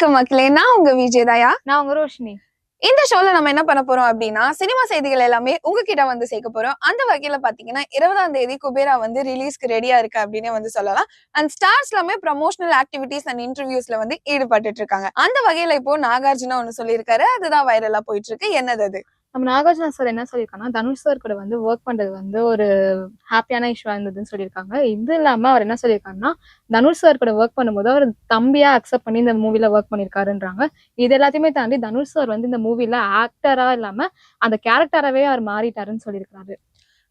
வணக்கம் மக்களே. நான் உங்க விஜய் தயா. நான் உங்க ரோஷினி. இந்த ஷோல நம்ம என்ன பண்ண போறோம் அப்படின்னா சினிமா செய்திகள் எல்லாமே உங்ககிட்ட வந்து சேர்க்க போறோம். அந்த வகையில பாத்தீங்கன்னா இருபதாம் தேதி குபேரா வந்து ரிலீஸ்க்கு ரெடியா இருக்கு அப்படின்னு வந்து சொல்லலாம். அண்ட் ஸ்டார்ஸ் எல்லாமே ப்ரமோஷனல் ஆக்டிவிட்டிஸ் அண்ட் இன்டர்வியூஸ்ல வந்து ஈடுபட்டுட்டு இருக்காங்க. அந்த வகையில இப்போ நாகார்ஜுனா ஒண்ணு சொல்லியிருக்காரு. அதுதான் வைரலா போயிட்டு இருக்கு. என்னது அது? நம்ம நாகார்ஜுனா சார் என்ன சொல்லியிருக்காங்கன்னா தனுஷ் சார் கூட வந்து ஒர்க் பண்றது வந்து ஒரு ஹாப்பியான இஷ்யூவாக இருந்ததுன்னு சொல்லியிருக்காங்க. இது இல்லாம அவர் என்ன சொல்லியிருக்காருன்னா தனுஷ் சார் கூட ஒர்க் பண்ணும்போது அவர் தம்பியா அக்செப்ட் பண்ணி இந்த மூவில ஒர்க் பண்ணியிருக்காருன்றாங்க. இது எல்லாத்தையுமே தாண்டி தனுஷ் சார் வந்து இந்த மூவில ஆக்டரா இல்லாம அந்த கேரக்டராகவே அவர் மாறிட்டாருன்னு சொல்லியிருக்காரு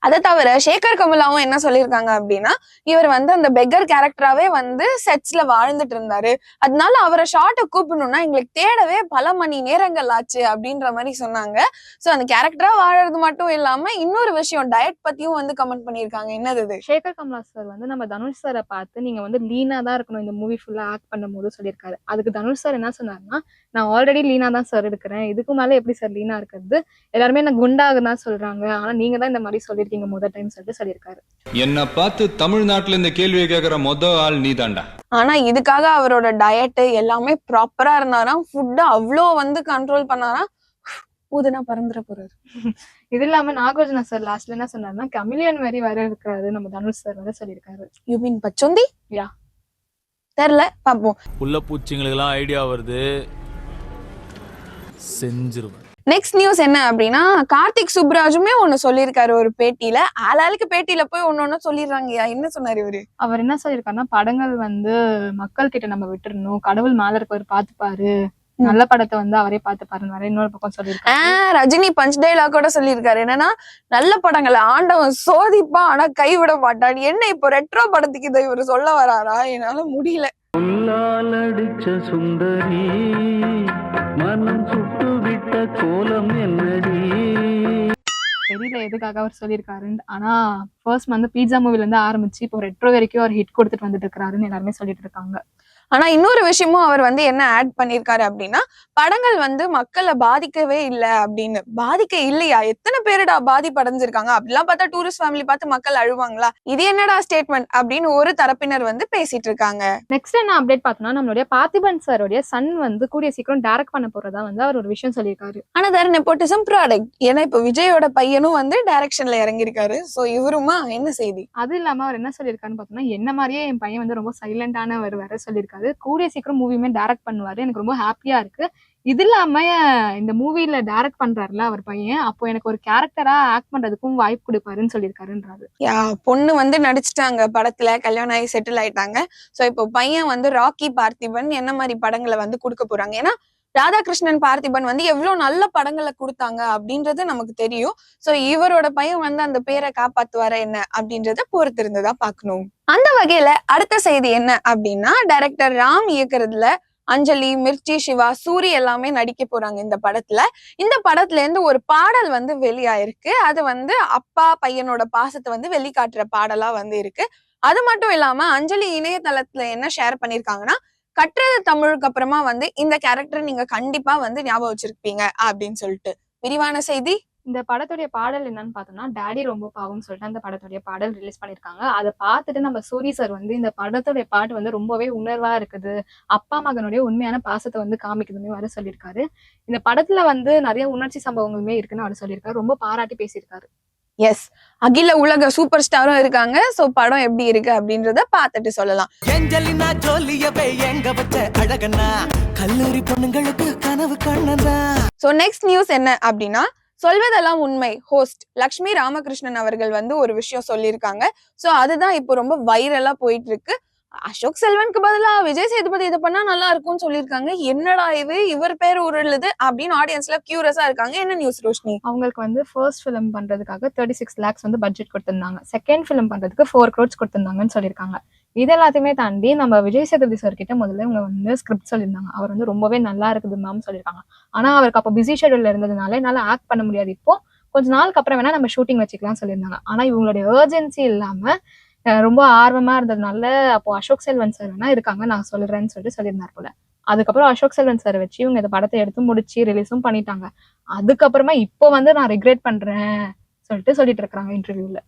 அதை தவிர சேகர் கமலாவும் என்ன சொல்லியிருக்காங்க அப்படின்னா இவர் வந்து அந்த பெக்கர் கேரக்டராகவே வந்து செட்ஸ்ல வாழ்ந்துட்டு இருந்தாரு. அதனால அவரை ஷார்ட்டை கூப்பிடணும்னா எங்களுக்கு தேடவே பல மணி நேரங்கள் ஆச்சு அப்படின்ற மாதிரி சொன்னாங்க. ஸோ அந்த கேரக்டரா வாழறது மட்டும் இல்லாம இன்னொரு விஷயம் டயட் பத்தியும் வந்து கமெண்ட் பண்ணியிருக்காங்க. என்னது இது? சேகர் கமலா சார் வந்து நம்ம தனுஷ் சாரை பார்த்து நீங்க வந்து லீனா தான் இருக்கணும். இந்த மூவி ஃபுல்லா ஆக்ட் பண்ணும் போது சொல்லியிருக்காரு. அதுக்கு தனுஷ் சார் என்ன சொன்னாருன்னா நான் ஆல்ரெடி லீனா தான் சார் இருக்கிறேன் இதுக்கு மேல எப்படி சார் லீனா இருக்கிறது? எல்லாருமே என்ன குண்டாக தான் சொல்றாங்க. ஆனா நீங்க தான் இந்த மாதிரி சொல்லியிருக்கீங்க. முதல் டைம் சொல்லிட்டு சொல்லியிருக்காரு. என்னை பார்த்து தமிழ்நாட்டுல இந்த கேள்வியை கேட்கிற மொத ஆள் நீதான்டா. ஆனா இதுக்காக அவரோட டயட் எல்லாமே ப்ராப்பரா இருந்தாராம் ஃபுட்டு அவ்வளோ வந்து கண்ட்ரோல் பண்ணாராம் ஊதுனா பறந்துட போறாரு. இது இல்லாம நாகார்ஜுனா சார் லாஸ்ட்ல என்ன சொன்னாருன்னா கமிலியன் மாதிரி வர இருக்கிறாரு நம்ம தனுஷ் சார் வந்து சொல்லியிருக்காரு. யூ மீன் பச்சொந்தி? Yeah. தெரியல பாப்போம். உள்ள பூச்சிங்களுக்கெல்லாம் ஐடியா வருது. செஞ்சிருவேன். நெக்ஸ்ட் நியூஸ் என்ன அப்படின்னா கார்த்திக் சுப்ராஜுமே ஒண்ணு சொல்லியிருக்காரு ஒரு பேட்டியில. ஆளாளுக்கு பேட்டியில போய் ஒண்ணு ஒண்ணு சொல்லிடுறாங்கய்யா என்ன சொன்னாரு இவரு? அவர் என்ன சொல்லியிருக்காருன்னா படங்கள் வந்து மக்கள் கிட்ட நம்ம விட்டுறணும். கடவுள் மேல இருக்கவர் பார்த்துப்பாரு நல்ல படத்தை வந்து அவரே பார்த்துப்பாருன்னு வேற இன்னொரு பக்கம் சொல்லியிருக்காரு. ஆஹ் ரஜினி பஞ்ச் டைலாக் கூட சொல்லியிருக்காரு. என்னன்னா நல்ல படங்களை. ஆண்டவன் சோதிப்பா ஆனா கைவிட மாட்டான். என்ன இப்போ ரெட்ரோ படத்துக்கு இதை இவர் சொல்ல வராரா? என்னால முடியல. சுந்தரி மனம் போட்ட கோலம் என்னடி? தெரியல எதுக்காக அவர் சொல்லியிருக்காருன்னு. ஆனா ஃபர்ஸ்ட் வந்து பீட்சா மூவில இருந்து ஆரம்பிச்சு இப்போ ரெட்ரோ வரைக்கும் அவர் ஹிட் கொடுத்துட்டு வந்துட்டு இருக்காருன்னு எல்லாருமே சொல்லிட்டு இருக்காங்க. ஆனா இன்னொரு விஷயமும் அவர் வந்து என்ன ஆட் பண்ணிருக்காரு அப்படின்னா படங்கள் வந்து மக்களை பாதிக்கவே இல்லை அப்படின்னு. பாதிக்க இல்லையா? எத்தனை பேருடா பாதிப்படைஞ்சிருக்காங்க? அப்படிலாம் பார்த்தா டூரிஸ்ட் ஃபேமிலி பார்த்து மக்கள் அழுவாங்களா? இது என்னடா ஸ்டேட்மெண்ட் அப்படின்னு ஒரு தரப்பினர் வந்து பேசிட்டு இருக்காங்க. நெக்ஸ்ட் என்ன அப்டேட் பார்த்தோம்னா நம்மளுடைய பார்த்திபன் சாரோடைய சன் வந்து கூடிய சீக்கிரம் டைரக்ட் பண்ண போறதா வந்து அவர் ஒரு விஷயம் சொல்லியிருக்காரு. ஆனா தர நெப்போட்டிசம் ப்ராடக்ட் ஏன்னா இப்ப விஜயோட பையனும் வந்து டைரக்ஷன்ல இறங்கியிருக்காரு. சோ இவருமா? என்ன செய்தி? அது இல்லாம அவர் என்ன சொல்லியிருக்காருன்னு பார்த்தோம்னா என்ன மாதிரியே என் பையன் வந்து ரொம்ப சைலண்டானவர் வேற சொல்லியிருக்காரு. கூடிய சீக்கிரம் மூவியுமே டைரக்ட் பண்ணுவார். எனக்கு ரொம்ப ஹாப்பியாக இருக்கு. இது இல்லாம இந்த மூவியில் டைரக்ட் பண்றாருல அவர் பையன். அப்போ எனக்கு ஒரு கேரக்டராக ஆக்ட் பண்றதுக்கும் வாய்ப்பு கொடுப்பாருன்னு சொல்லியிருக்காருன்றாரு. யா பொண்ணு வந்து நடிச்சிட்டாங்க படத்தில். கல்யாணம் ஆகி செட்டில் ஆயிட்டாங்க. ஸோ இப்போ பையன் வந்து ராக்கி பார்த்திபன் என்ன மாதிரி படங்களை வந்து கொடுக்க போறாங்க? ஏன்னா ராதாகிருஷ்ணன் பார்த்திபன் வந்து எவ்வளவு நல்ல படங்களை கொடுத்தாங்க அப்படின்றது நமக்கு தெரியும். சோ இவரோட பையன் வந்து அந்த பேரை காப்பாத்துவார என்ன அப்படின்றத பொறுத்து பாக்கணும் அந்த வகையில அடுத்த செய்தி என்ன அப்படின்னா டைரக்டர் ராம் இயக்குறதுல அஞ்சலி மிர்ச்சி சிவா சூரி எல்லாமே நடிக்க போறாங்க இந்த படத்துல. இந்த படத்துல இருந்து ஒரு பாடல் வந்து வெளியாயிருக்கு. அது வந்து அப்பா பையனோட பாசத்தை வந்து வெளிக்காட்டுற பாடலா வந்து இருக்கு. அது மட்டும் இல்லாம அஞ்சலி இணையதளத்துல என்ன ஷேர் பண்ணிருக்காங்கன்னா கற்றது தமிழுக்கு அப்புறமா வந்து இந்த கேரக்டர் நீங்க கண்டிப்பா வந்து ஞாபகம் வச்சிருப்பீங்க அப்படின்னு சொல்லிட்டு. விரிவான செய்தி? இந்த படத்துடைய பாடல் என்னன்னு பார்த்தோம்னா டேடி ரொம்ப பாவம்னு சொல்லிட்டு அந்த படத்துடைய பாடல் ரிலீஸ் பண்ணியிருக்காங்க. அதை பார்த்துட்டு நம்ம சூரி சார் வந்து இந்த படத்துடைய பாட்டு வந்து ரொம்பவே உணர்வா இருக்குது. அப்பா மகனுடைய உண்மையான பாசத்தை வந்து காமிக்குதுன்னு வர சொல்லியிருக்காரு. இந்த படத்துல வந்து நிறைய உணர்ச்சி சம்பவங்களுமே இருக்குன்னு அவர் சொல்லியிருக்காரு. ரொம்ப பாராட்டி பேசியிருக்காரு. எஸ் அகில உலக சூப்பர் ஸ்டாரும் இருக்காங்க. சோ படம் எப்படி இருக்கு அப்படின்றத பார்த்துட்டு சொல்லலாம். ஏஞ்சலினா ஜோலியவே எங்க வச்ச அழகனா? கல்லூரி பொண்ணுங்களுக்கு கனவு கண்ணனா? சோ நெக்ஸ்ட் நியூஸ் என்ன அப்படின்னா சொல்வதெல்லாம் உண்மை. ஹோஸ்ட் லக்ஷ்மி ராமகிருஷ்ணன் அவர்கள் வந்து ஒரு விஷயம் சொல்லியிருக்காங்க. சோ அதுதான் இப்போ ரொம்ப வைரலா போயிட்டு இருக்கு. அசோக் செல்வனுக்கு பதிலா விஜய் சேதுபதி இதை பண்ணா நல்லா இருக்கும்னு சொல்லியிருக்காங்க. என்னடா இது? இவர் பேர் உருளுது அப்படின்னு ஆடியன்ஸ்ல கியூரியஸா இருக்காங்க. என்ன நியூஸ் ரோஷினி? அவங்களுக்கு வந்து ஃபர்ஸ்ட் ஃபிலிம் பண்றதுக்காக தேர்ட்டி சிக்ஸ் லேக்ஸ் வந்து பட்ஜெட் கொடுத்திருந்தாங்க. செகண்ட் ஃபிலிம் பண்றதுக்கு ஃபோர் க்ரோட்ஸ் கொடுத்திருந்தாங்கன்னு சொல்லியிருக்காங்க. இது எல்லாத்தையுமே தாண்டி நம்ம விஜய் சேதுபதி சார் கிட்ட முதல்ல இவங்க வந்து ஸ்கிரிப்ட் சொல்லியிருந்தாங்க. அவர் வந்து ரொம்பவே நல்லா இருக்குது மேம் சொல்லியிருக்காங்க. ஆனா அவருக்கு அப்போ பிஸி ஷெடியூல்ல இருந்ததுனால என்னால ஆக்ட் பண்ண முடியாது. இப்போ கொஞ்ச நாளுக்கு அப்புறம் வேணா நம்ம ஷூட்டிங் வச்சுக்கலாம் சொல்லியிருந்தாங்க. ஆனா இவங்களுடைய ஏர்ஜென்சி இல்லாம ரொம்ப ஆர்வமா இருந்ததுனால அப்போ அசோக் செல்வன் சார் வேணா இருக்காங்க நான் சொல்றேன்னு சொல்லிட்டு சொல்லியிருந்தார் போல. அதுக்கப்புறம் அசோக் செல்வன் சார் வச்சு இவங்க இந்த படத்தை எடுத்து முடிச்சு ரிலீஸும் பண்ணிட்டாங்க. அதுக்கப்புறமா இப்போ வந்து நான் ரிக்ரெட் பண்றேன் சொல்லிட்டு சொல்லிட்டு இருக்கிறாங்க இன்டர்வியூல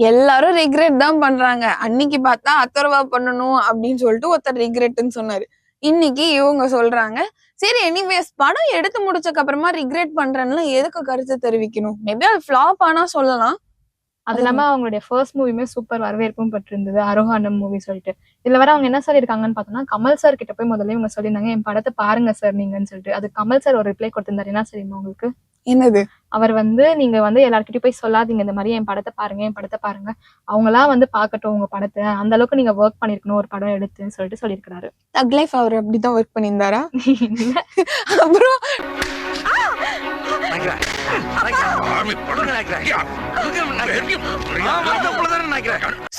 எல்லாரும் ரிக்ரெட் தான் பண்றாங்க. அன்னைக்கு பார்த்தா அத்தரவா பண்ணணும் அப்படின்னு சொல்லிட்டு ஒருத்தர் ரிக்ரெட்னு சொன்னாரு. இன்னைக்கு இவங்க சொல்றாங்க சரி எனிவேஸ் படம் எடுத்து முடிச்சக்கு அப்புறமா ரிக்ரெட் பண்றேன்னு எதுக்கு கருத்து தெரிவிக்கணும்? மேபி அது ஃபிளாப் ஆனா சொல்லலாம். அது இல்லாம அவங்களுடைய ஃபர்ஸ்ட் மூவியுமே சூப்பர் வரவேற்பும் பெற்றிருந்தது. அரோஹானம் மூவி சொல்லிட்டு. இதுல வர அவங்க என்ன சொல்லியிருக்காங்கன்னு பார்த்தோம்னா கமல் சார் கிட்ட போய் முதல்ல இவங்க சொல்லியிருந்தாங்க என் படத்தை பாருங்க சார் நீங்கன்னு சொல்லிட்டு. அது கமல் சார் ஒரு ரிப்ளை கொடுத்திருந்தாரு. என்ன தெரியுமா உங்களுக்கு? என்னது? அவர் வந்து நீங்க வந்து எல்லார்கிட்டயும் போய் சொல்லாதீங்க. இந்த மாதிரி என் படத்தை பாருங்க என் படத்தை பாருங்க. அவங்களா வந்து பார்க்கட்டும் உங்க படத்தை. அந்த அளவுக்கு நீங்க ஒர்க் பண்ணிருக்கணும் ஒரு படம் எடுத்துன்னு சொல்லிட்டு சொல்லியிருக்கிறாரு. தக் லைஃப் அவர் அப்படிதான் ஒர்க் பண்ணியிருந்தாரா? அப்புறம்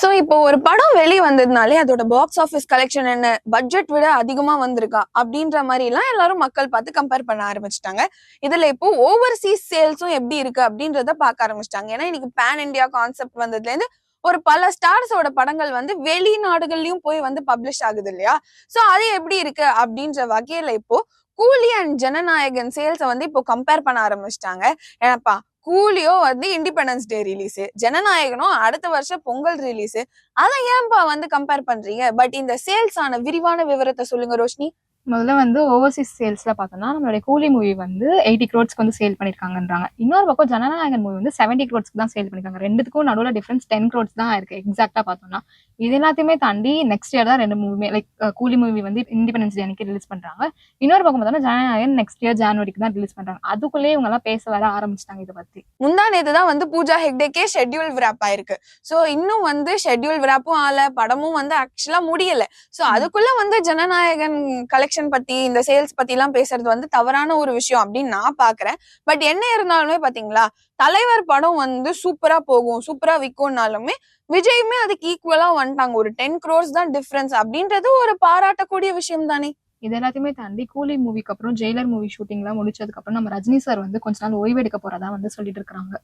சோ இப்போ ஒரு படம் வெளி வந்ததுனாலே அதோட பாக்ஸ் ஆபீஸ் கலெக்ஷன் என்ன பட்ஜெட் விட அதிகமா வந்திருக்கா அப்படின்ற மாதிரி எல்லாம் எல்லாரும் மக்கள் பார்த்து கம்பேர் பண்ண ஆரம்பிச்சிட்டாங்க. இதுல இப்போ ஓவர்சீஸ் சேல்ஸும் எப்படி இருக்கு அப்படின்றத பார்க்க ஆரம்பிச்சிட்டாங்க. ஏன்னா இன்னைக்கு பேன் இந்தியா கான்செப்ட் வந்ததுல இருந்து ஒரு பல ஸ்டார்ஸோட படங்கள் வந்து வெளிநாடுகள்லயும் போய் வந்து பப்ளிஷ் ஆகுது இல்லையா? சோ அது எப்படி இருக்கு அப்படின்ற வகையில இப்போ கூலி அண்ட் ஜனநாயகன் சேல்ஸை வந்து இப்போ கம்பேர் பண்ண ஆரம்பிச்சிட்டாங்க. ஏன்னாப்பா கூலியோ வந்து இண்டிபெண்டன்ஸ் டே ரிலீஸ் ஜனநாயகனும் அடுத்த வருஷம் பொங்கல் ரிலீஸ் அதை ஏன்பா வந்து கம்பேர் பண்றீங்க? பட் இந்த சேல்ஸ் ஆன விரிவான விவரத்தை சொல்லுங்க ரோஷினி. முதல்ல வந்து ஓவர்சீஸ் சேல்ஸில் பார்த்தோம்னா நம்மளுடைய கூலி மூவி வந்து எயிட்டி க்ரோட்ஸ்க்கு வந்து சேல் பண்ணிருக்காங்கன்றாங்க. இன்னொரு பக்கம் ஜனநாயகன் மூவி வந்து செவன்டி க்ரோட்ஸ்க்கு தான் சேல் பண்ணியிருக்காங்க ரெண்டுத்துக்கும் நடுவில் டிஃப்ரென்ஸ் டென் க்ரோட்ஸ் தான் இருக்குது எக்ஸாக்டாக பார்த்தோம்னா. இது எல்லாத்தையுமே தாண்டி நெக்ஸ்ட் இயர் தான் ரெண்டு மூவிமே லைக் கூலி மூவி வந்து இண்டிபெண்டன்ஸ் டே அன்னைக்கு ரிலீஸ் பண்ணுறாங்க இன்னொரு பக்கம் பார்த்தோம்னா ஜனநாயகன் நெக்ஸ்ட் இயர் ஜனவரிக்கு தான் ரிலீஸ் பண்ணுறாங்க அதுக்குள்ளேயே இவங்கெல்லாம் பேச வர ஆரம்பிச்சிட்டாங்க இதை பற்றி முந்தா நேத்து தான் வந்து பூஜா ஹெக்டேக்கே ஷெட்யூல் விராப் ஆயிருக்கு. ஸோ இன்னும் வந்து ஷெட்யூல் விராப்பும் ஆல படமும் வந்து ஆக்சுவலாக முடியலை. ஸோ அதுக்குள்ளே வந்து ஜனநாயகன் கலெக்ஷன் பத்தி இந்த சேல்ஸ் பத்தி எல்லாம் பேசுறது வந்து தவறான ஒரு விஷயம் அப்படின்னு நான் பாக்குறேன். பட் என்ன இருந்தாலுமே பாத்தீங்களா தலைவர் படம் வந்து சூப்பரா போகும் சூப்பரா விற்கும்னாலுமே விஜயுமே அதுக்கு ஈக்குவலா வந்துட்டாங்க. ஒரு டென் க்ரோர்ஸ் தான் டிஃபரன்ஸ் அப்படின்றது ஒரு பாராட்டக்கூடிய விஷயம் தானே. இது எல்லாத்தையுமே தாண்டி கூலி மூவிக்கு அப்புறம் ஜெயிலர் மூவி ஷூட்டிங்லாம் முடிச்சதுக்கு அப்புறம் நம்ம ரஜினி சார் வந்து கொஞ்ச நாள் ஓய்வு எடுக்க போறதா வந்து சொல்லிட்டு இருக்காங்க.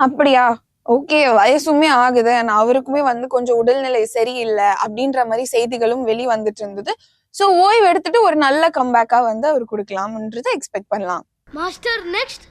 அப்படியா? ஓகே வயசுமே ஆகுது. அவருக்குமே வந்து கொஞ்சம் உடல்நிலை சரியில்லை அப்படின்ற மாதிரி செய்திகளும் வெளி வந்துட்டு இருந்தது. சோ ஓய்வு எடுத்துட்டு ஒரு நல்ல கம்பேக்கா வந்து அவர் கொடுக்கலாம்ன்றதை எக்ஸ்பெக்ட் பண்ணலாம். மாஸ்டர் நெக்ஸ்ட்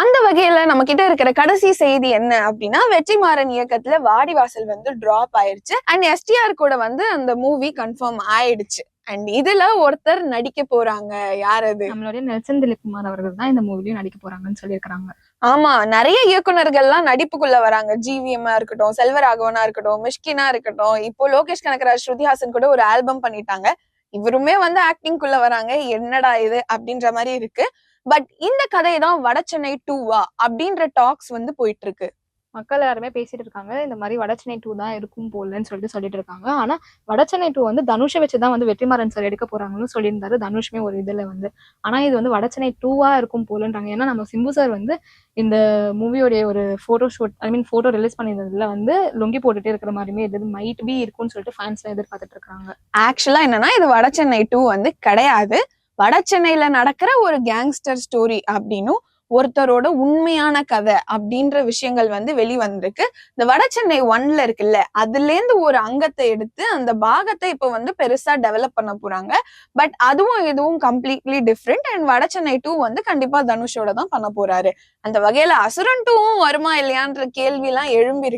அந்த வகையில நம்ம கிட்ட இருக்கிற கடைசி செய்தி என்ன அப்படின்னா வெற்றிமாறன் இயக்கத்துல வாடிவாசல் வந்து டிராப் ஆயிருச்சு. அண்ட் எஸ்டிஆர் கூட வந்து அந்த மூவி கன்ஃபார்ம் ஆயிடுச்சு. அண்ட் இதுல ஒருத்தர் நடிக்க போறாங்க. யார் அது? நம்மளுடைய நெல்சன் திலீப் குமார் அவர்கள் தான் இந்த மூவிலையும் நடிக்க போறாங்கன்னு சொல்லியிருக்காங்க ஆமா நிறைய இயக்குனர்கள்லாம் நடிப்புக்குள்ள வராங்க. ஜிவிஎம்மா இருக்கட்டும் செல்வராகவனா இருக்கட்டும் மிஷ்கினா இருக்கட்டும். இப்போ லோகேஷ் கனகராஜ் ஸ்ருதிஹாசன் கூட ஒரு ஆல்பம் பண்ணிட்டாங்க. இவருமே வந்து ஆக்டிங்குள்ள வராங்க. என்னடா இது அப்படின்ற மாதிரி இருக்கு. பட் இந்த கதை தான் வட சென்னை டூவா அப்படின்ற டாக்ஸ் வந்து போயிட்டு இருக்கு. மக்கள் எல்லாருமே பேசிட்டு இருக்காங்க. இந்த மாதிரி வடச்சென்னை டூ தான் இருக்கும் போலன்னு சொல்லிட்டு சொல்லிட்டு இருக்காங்க. ஆனா வடச்சென்னை டூ வந்து தனுஷை வச்சு தான் வந்து வெற்றிமாறன் சார் எடுக்க போறாங்கன்னு சொல்லியிருந்தாரு தனுஷ்மே ஒரு இதுல வந்து. ஆனா இது வந்து வடச்சென்னை டூவா இருக்கும் போலன்றாங்க. ஏன்னா நம்ம சிம்பு சார் வந்து இந்த மூவியோடைய ஒரு photo shoot I mean photo release பண்ணியிருந்ததுல வந்து லுங்கி போட்டுட்டே இருக்கிற மாதிரியுமே இது மைட் பி இருக்கும்னு சொல்லிட்டு ஃபேன்ஸ் எதிர்பார்த்துட்டு இருக்காங்க. ஆக்சுவலா என்னன்னா இது வடச்சென்னை டூ வந்து கிடையாது. வடசென்னையில நடக்கிற ஒரு கேங்ஸ்டர் ஸ்டோரி அப்படின்னும் ஒருத்தரோட உண்மையான கதை அப்படின்ற விஷயங்கள் வந்து வெளிவந்திருக்கு. இந்த வடசென்னை ஒன்ல இருக்குல்ல அதுல இருந்து ஒரு அங்கத்தை எடுத்து அந்த பாகத்தை இப்ப வந்து பெருசா டெவலப் பண்ண போறாங்க. பட் அதுவும் இதுவும் completely different and Vada Chennai two வந்து கண்டிப்பா தனுஷோட தான் பண்ண போறாரு. அந்த வகையில அசுரன் டூவும் வருமா இல்லையான்ற கேள்வி எல்லாம் எழும்பி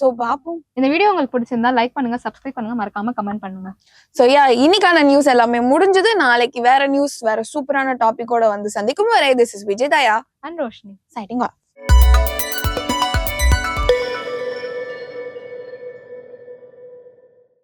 சோ பாப்போம். இந்த வீடியோ உங்களுக்கு பிடிச்சிருந்தா லைக் பண்ணுங்க சப்ஸ்கிரைப் பண்ணுங்க மறக்காம கமெண்ட் பண்ணுங்க. சோ யா இன்னைக்கான நியூஸ் எல்லாமே முடிஞ்சது. நாளைக்கு வேற நியூஸ் வேற சூப்பரான டாபிக்கோட வந்து சந்திக்கும் வரை this is Vijay Daya. And Roshini signing